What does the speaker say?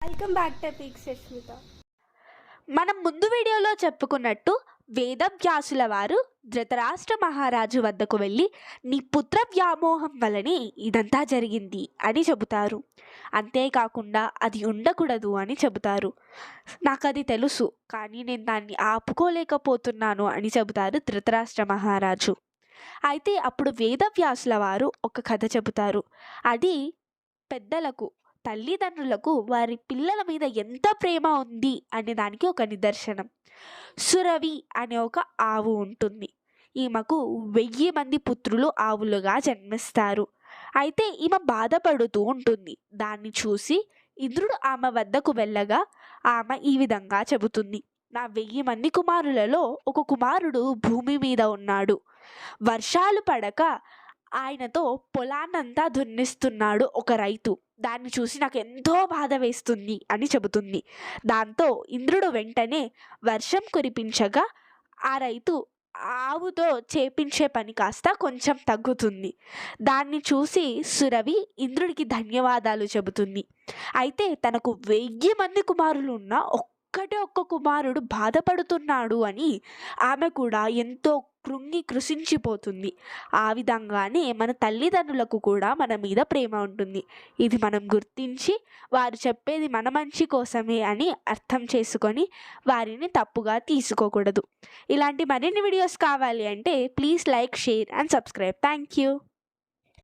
Welcome back to peak మనం ముందు వీడియోలో చెప్పుకున్నట్టు వేదవ్యాసుల వారు ధృతరాష్ట్ర మహారాజు వద్దకు వెళ్ళి నీ పుత్ర వ్యామోహం వలనే ఇదంతా జరిగింది అని చెబుతారు. అంతేకాకుండా అది ఉండకూడదు అని చెబుతారు. నాకు అది తెలుసు కానీ నేను దాన్ని ఆపుకోలేకపోతున్నాను అని చెబుతారు ధృతరాష్ట్ర మహారాజు. అయితే అప్పుడు వేదవ్యాసుల వారు ఒక కథ చెబుతారు. అది పెద్దలకు తల్లిదండ్రులకు వారి పిల్లల మీద ఎంత ప్రేమ ఉంది అనే దానికి ఒక నిదర్శనం. సురవి అనే ఒక ఆవు ఉంటుంది. ఈమెకు వెయ్యి మంది పుత్రులు ఆవులుగా జన్మిస్తారు. అయితే ఈమె బాధపడుతూ ఉంటుంది. దాన్ని చూసి ఇంద్రుడు ఆమె వద్దకు వెళ్ళగా ఆమె ఈ విధంగా చెబుతుంది. నా వెయ్యి మంది కుమారులలో ఒక కుమారుడు భూమి మీద ఉన్నాడు. వర్షాలు పడక ఆయనతో పొలాన్నంతా దున్నిస్తున్నాడు ఒక రైతు. దాన్ని చూసి నాకు ఎంతో బాధ వేస్తుంది అని చెబుతుంది. దాంతో ఇంద్రుడు వెంటనే వర్షం కురిపించగా ఆ రైతు ఆవుతో చేపించే పని కాస్త కొంచెం తగ్గుతుంది. దాన్ని చూసి సురవి ఇంద్రుడికి ధన్యవాదాలు చెబుతుంది. అయితే తనకు వెయ్యి మంది కుమారులు ఉన్న ఒక్కటే ఒక్క కుమారుడు బాధపడుతున్నాడు అని ఆమె కూడా ఎంతో కృంగి కృషించిపోతుంది ఆ విధంగానే మన తల్లిదండ్రులకు కూడా మన మీద ప్రేమ ఉంటుంది. ఇది మనం గుర్తించి వారు చెప్పేది మన మంచి కోసమే అని అర్థం చేసుకొని వారిని తప్పుగా తీసుకోకూడదు. ఇలాంటి మరిన్ని వీడియోస్ కావాలి అంటే please like share and subscribe. Thank you.